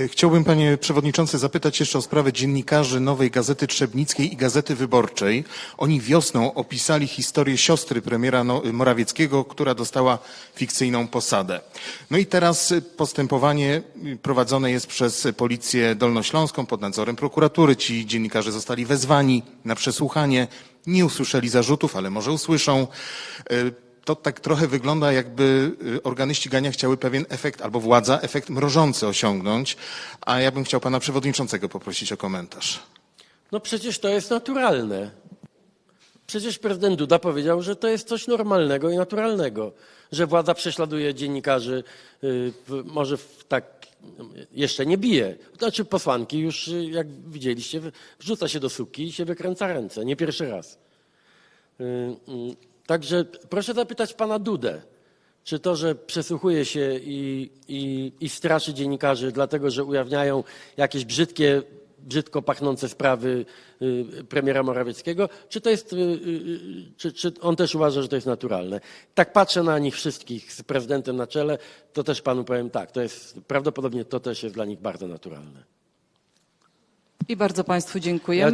E, Chciałbym, panie przewodniczący, zapytać jeszcze o sprawę dziennikarzy Nowej Gazety Trzebnickiej i Gazety Wyborczej. Oni wiosną opisali historię siostry premiera No- Morawieckiego, która dostała fikcyjną posadę. No i teraz postępowanie prowadzone jest przez Policję Dolnośląską pod nadzorem prokuratury. Ci dziennikarze zostali wezwani na przesłuchanie. Nie usłyszeli zarzutów, ale może usłyszą. To tak trochę wygląda, jakby y, organy ścigania chciały pewien efekt, albo władza, efekt mrożący osiągnąć. A ja bym chciał pana przewodniczącego poprosić o komentarz. No przecież to jest naturalne. Przecież prezydent Duda powiedział, że to jest coś normalnego i naturalnego, że władza prześladuje dziennikarzy, y, może tak jeszcze nie bije. Znaczy posłanki już, y, jak widzieliście, wrzuca się do suki i się wykręca ręce. Nie pierwszy raz. Także proszę zapytać pana Dudę, czy to, że przesłuchuje się i, i, i straszy dziennikarzy, dlatego że ujawniają jakieś brzydkie, brzydko pachnące sprawy y, premiera Morawieckiego, czy to jest, y, y, czy, czy on też uważa, że to jest naturalne? Tak patrzę na nich wszystkich z prezydentem na czele, to też panu powiem tak, to jest, prawdopodobnie to też jest dla nich bardzo naturalne. I bardzo Państwu dziękujemy.